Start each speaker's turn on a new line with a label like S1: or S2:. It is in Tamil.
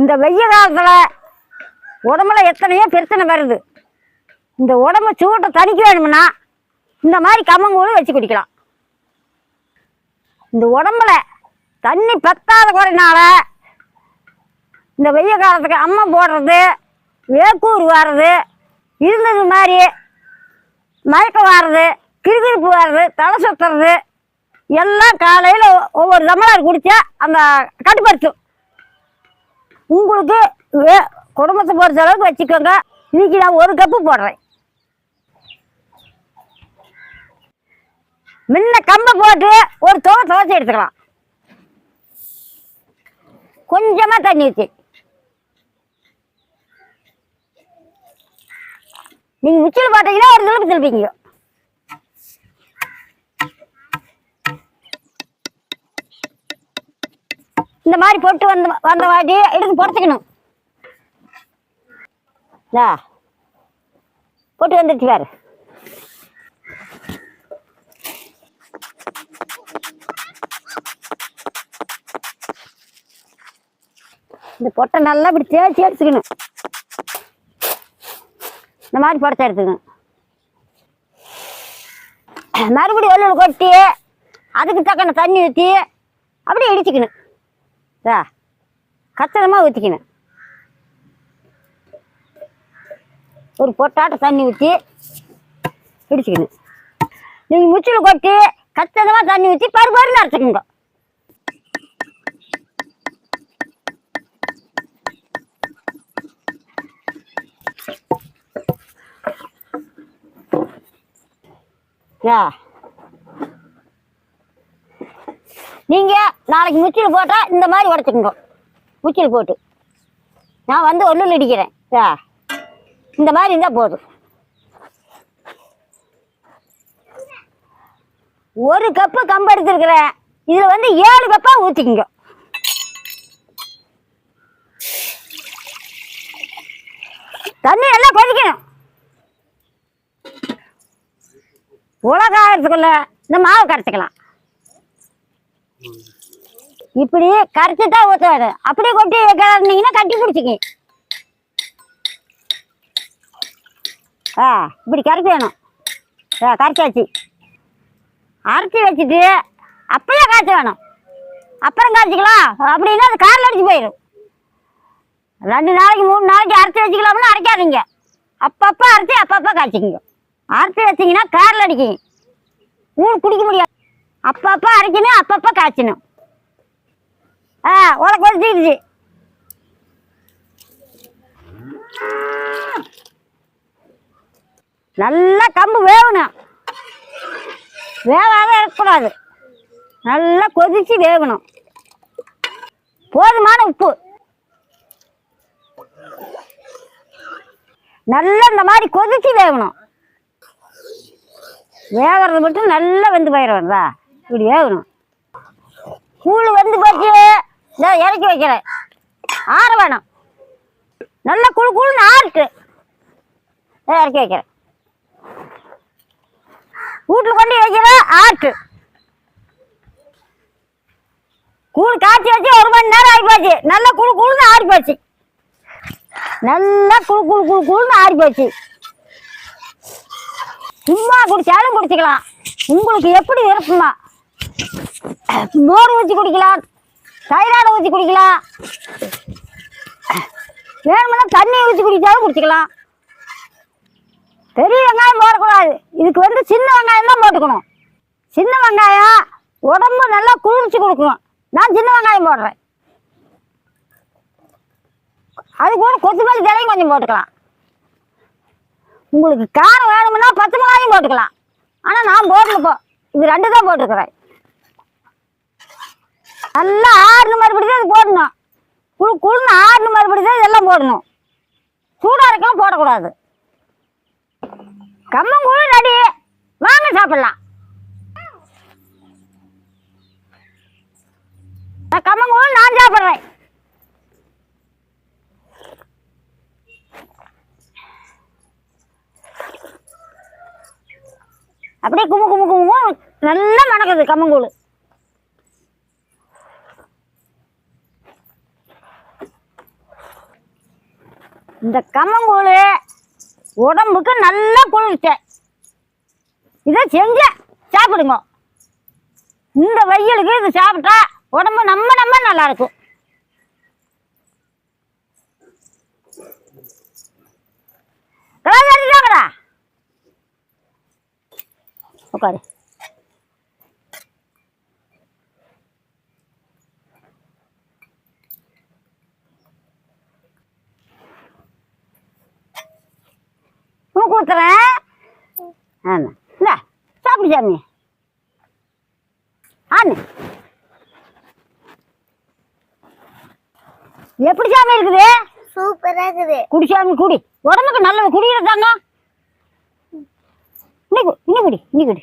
S1: இந்த வெய்ய காலத்தில் உடம்புல எத்தனையோ பிரச்சனை வருது. இந்த உடம்பு சூட்டை தணிக்க வேணும்னா இந்த மாதிரி கம்மங்கூழ் வச்சு குடிக்கலாம். இந்த உடம்புல தண்ணி பத்தாத குறைனால இந்த வெய்ய காலத்துக்கு அம்மை போடுறது வேக்கூர் வர்றது இருந்தது மாதிரி மயக்கம் வர்றது கிறுகிறுப்பு வர்றது தலை சுத்துறது எல்லாம் காலையில் ஒவ்வொரு தமிழர் குடித்தா அந்த கட்டுப்படுத்தும். உங்களுக்கு குடும்பத்தை பொறுத்த அளவுக்கு வச்சுக்கோங்க. இன்னைக்கு நான் ஒரு கப்பு போடுறேன். முன்ன கம்பை போட்டு ஒரு துவை துவைச்சி எடுத்துக்கலாம். கொஞ்சமாக தண்ணி ஊற்றி நீங்கள் உச்சியில் பார்த்தீங்கன்னா ஒரு திருப்பி திருப்பிங்க இந்த மாதிரி போட்டு வந்த வந்த வாட்டி எடுத்து பொறுத்துக்கணும். இந்தா. போட்டு வந்துருச்சு பாரு. இந்த பொட்டை நல்லா இப்படி தேய்ச்சி எடுத்துக்கணும். இந்த மாதிரி புடச்சி எடுத்துக்கணும். மறுபடியும் வெள்ளில் கொட்டி அதுக்கு தக்கன தண்ணி ஊற்றி அப்படியே இடிச்சுக்கணும். இதா கச்சிதமாக ஊற்றிக்கணும் ஒரு பொட்டாட்ட தண்ணி ஊற்றி பிடிச்சிக்கணும் நீங்கள் முச்சில் கொட்டி கச்சிதமாக தண்ணி ஊற்றி பரு பருன்னு அரைச்சிக்கோங்க நீங்க நாளைக்கு முச்சில் போட்டா இந்த மாதிரி உடச்சுக்கோங்க. முச்சில் போட்டு. நான் வந்து ஒன்றும் இடிக்கிறேன். யா இந்த மாதிரி இருந்தால் போதும். ஒரு கப்பு கம்பு எடுத்துருக்குறேன். இதில் வந்து ஏழு கப்பாக ஊற்றிக்கோங்க தண்ணி நல்லா கொதிக்கணும். உலகாகிறதுக்குள்ள இந்த மாவு கரைச்சிக்கலாம். இப்படி கரைச்சி தான் ஊற்ற வேணும் அப்படியே கொட்டி கிளறினீங்கன்னா கட்டி பிடிச்சிக்க. ஆ இப்படி கரைக்கணும் ஆ கரைச்சாச்சு அரைச்சி வச்சுட்டு அப்பயே காய்ச்ச வேணும். அப்புறம் காய்ச்சிக்கலாம். அப்படின்னா அது காரில் அடிச்சு போயிடும் ரெண்டு நாளைக்கு மூணு நாளைக்கு அரைச்சி வச்சுக்கலாம்னு அரைக்காதீங்க. அப்பப்போ அரைச்சி அப்பப்போ காய்ச்சிக்கிங்க. அரைச்சி வச்சிங்கன்னா காரில் அடிக்குங்க ஊர் குடிக்க முடியாது. அப்பப்போ அரைக்கணும் அப்பப்போ காய்ச்சணும். ஆ உலக கொதிச்சிடுச்சு நல்லா கம்பு வேகணும். வேகாத இருக்கக்கூடாது நல்லா கொதிச்சு வேகணும். போதுமான உப்பு. நல்லா இந்த மாதிரி கொதிச்சு வேகணும். வேகிறது மட்டும் நல்லா வெந்து போயிடும்தா இப்படி வேகணும் கூழ் வந்து போச்சு. இதை இறக்கி வைக்கிறேன். ஆற வேணும். நல்லா குழு குழுன்னு ஆறுட்டு. இதை இறக்கி வைக்கிறேன். வீட்டில் கொண்டு வைக்கிறேன். ஆட்டு கூழ் காய்ச்சி வச்சு ஒரு மணி நேரம் ஆகி போச்சு. நல்லா குழு குழுன்னு ஆறி போச்சு. நல்லா குழு குழு குழு குழுன்னு ஆறி போச்சு. சும்மா குடிச்சாலும் குடிச்சிக்கலாம். உங்களுக்கு எப்படி விருப்பமா? மோர் ஊற்றி குடிக்கலாம். தைராய்டு ஊற்றி குடிக்கலாம். வேணும்னா தண்ணி ஊற்றி குடித்தாலும் குடிச்சிக்கலாம். பெரிய வெங்காயம் போடக்கூடாது. இதுக்கு வந்து சின்ன வெங்காயம் தான் போட்டுக்கணும். சின்ன வெங்காயம் உடம்பு நல்லா குளிர்ச்சி கொடுக்கும். நான் சின்ன வெங்காயம் போடுறேன். அது கூட கொத்தமல்லி தலையும் கொஞ்சம் போட்டுக்கலாம். உங்களுக்கு காரம் வேணும்னா பச்சை மிளகாயும் போட்டுக்கலாம். ஆனால் நான் போடல இப்போ. இது ரெண்டு தான் போட்டுருக்குறேன். நல்லா ஆறுனு மறுபடி தான் இது போடணும். குழு குழுன்னு ஆறுனு மறுபடி தான் இதெல்லாம் போடணும். சூடாக இருக்கலாம் போடக்கூடாது கம்மங்கூழு ரெடி. வாங்க சாப்பிடலாம். நான் நான் சாப்பிட்றேன். அப்படியே கும்பு கும்பு கும்மு நல்லா மணக்குது கம்மங்கூழ் இந்த கம்மங்கூழ் உடம்புக்கு நல்லா குளிர்ச்சி. இதை செஞ்ச சாப்பிடுங்க. இந்த வெயிலுக்கு இது சாப்பிட்டா உடம்பு நம்ம நம்ம நல்லா இருக்கும். கிளாஸ் உட்காரு. ஊத்துறேன் ஆமா. இந்த சாப்பிடு சாமி. ஆனு. எப்படி சாமி இருக்குது?
S2: சூப்பரா இருக்குது.
S1: குடி சாமி குடி. உடம்புக்கு நல்லது குடிக்கிறதாங்க இன்னி கு- இன்னி குடி இன்னி குடி.